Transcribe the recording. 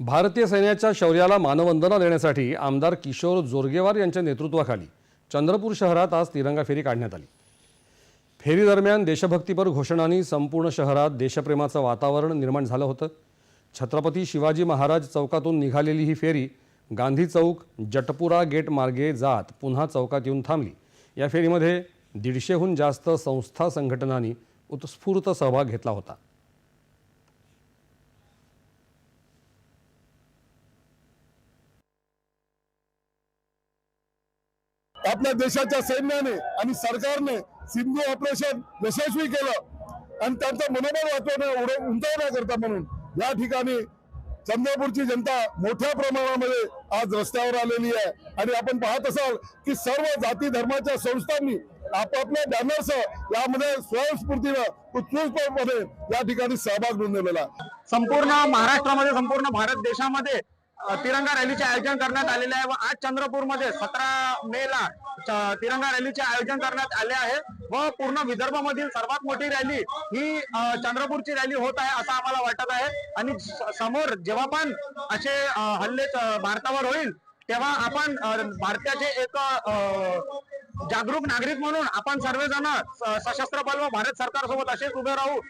भारतीय सैन्याच्या शौर्याला मानवंदना देण्यासाठी आमदार किशोर जोरगेवार यांच्या नेतृत्वाखाली चंद्रपूर शहरात आज तिरंगा फेरी काढण्यात आली. फेरीदरम्यान देशभक्तीपर घोषणांनी संपूर्ण शहरात देशप्रेमाचं वातावरण निर्माण झालं होतं. छत्रपती शिवाजी महाराज चौकातून निघालेली ही फेरी गांधी चौक जटपुरा गेट मार्गे जात पुन्हा चौकात येऊन थांबली. या फेरीमध्ये दीडशेहून जास्त संस्था संघटनांनी उत्स्फूर्त सहभाग घेतला होता. आपल्या देशाच्या सैन्याने आणि सरकारने सिंधू ऑपरेशन यशस्वी केलं. आणि त्यांचं मनोबल वाचवण्या उंचावण्याकरता म्हणून. या ठिकाणी चंद्रपूरची जनता मोठ्या प्रमाणामध्ये आज रस्त्यावर आलेली आहे. आणि आपण पाहत असाल की सर्व जाती धर्माच्या संस्थांनी आपापल्या बॅनर्स यामध्ये स्वयंस्फूर्तीनं उत्कृष्टपणे या ठिकाणी सहभाग नोंदवलेला संपूर्ण महाराष्ट्रामध्ये संपूर्ण भारत देशामध्ये तिरंगा रॅलीचे आयोजन करण्यात आलेले आहे व आज चंद्रपूरमध्ये सतरा मे ला तिरंगा रॅलीचे आयोजन करण्यात आले आहे व पूर्ण विदर्भामधील सर्वात मोठी रॅली ही चंद्रपूरची रॅली होत आहे असं आम्हाला वाटत आहे. आणि समोर जेव्हा पण असे हल्ले भारतावर होईल तेव्हा आपण भारताचे एक जागरूक नागरिक म्हणून आपण सर्वजण सशस्त्र बल व भारत सरकार सोबत असेच उभे राहू.